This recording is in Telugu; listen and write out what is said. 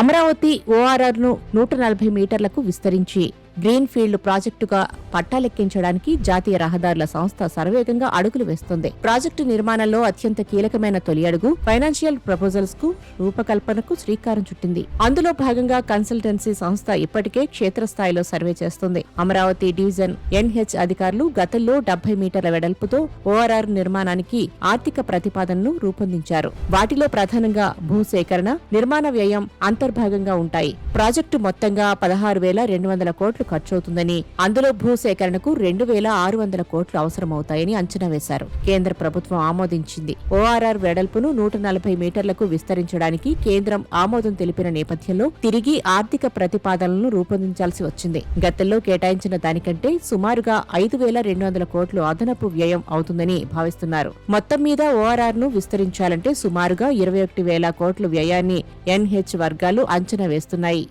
అమరావతి ఓఆర్ఆర్ను నూట నలభై మీటర్లకు విస్తరించి గ్రీన్ఫీల్డ్ ప్రాజెక్టుగా పట్టాలెక్కించడానికి జాతీయ రహదారుల సంస్థ సర్వేగంగా అడుగులు వేస్తుంది. ప్రాజెక్టు నిర్మాణంలో అత్యంత కీలకమైన తొలి అడుగు ఫైనాన్షియల్ ప్రపోజల్స్కు రూపకల్పనకు శ్రీకారం చుట్టింది. అందులో భాగంగా కన్సల్టెన్సీ సంస్థ ఇప్పటికే క్షేత్రస్థాయిలో సర్వే చేస్తుంది. అమరావతి డివిజన్ ఎన్హెచ్ అధికారులు గతంలో డెబ్బై మీటర్ల వెడల్పుతో ఓఆర్ఆర్ నిర్మాణానికి ఆర్థిక ప్రతిపాదనను రూపొందించారు. వాటిలో ప్రధానంగా భూసేకరణ నిర్మాణ వ్యయం అంతర్భాగంగా ఉంటాయి. ప్రాజెక్టు మొత్తంగా పదహారు వేల రెండు వందల కోట్లు ఖర్చవుతుందని అందులో భూసేకరణకు రెండు వేల ఆరు వందల కోట్లు అవసరమవుతాయని అంచనా వేశారు. కేంద్ర ప్రభుత్వం ఆమోదించింది. ఓఆర్ఆర్ వెడల్పును నూట నలభై మీటర్లకు విస్తరించడానికి కేంద్రం ఆమోదం తెలిపిన నేపథ్యంలో తిరిగి ఆర్థిక ప్రతిపాదనలను రూపొందించాల్సి వచ్చింది. గతంలో కేటాయించిన దానికంటే సుమారుగా ఐదు వేల రెండు వందల కోట్లు అదనపు వ్యయం అవుతుందని భావిస్తున్నారు. మొత్తం మీద ఓఆర్ఆర్ను విస్తరించాలంటే సుమారుగా ఇరవై ఒకటి వేల కోట్ల వ్యయాన్ని ఎన్హెచ్ వర్గాలు అంచనా వేస్తున్నాయి.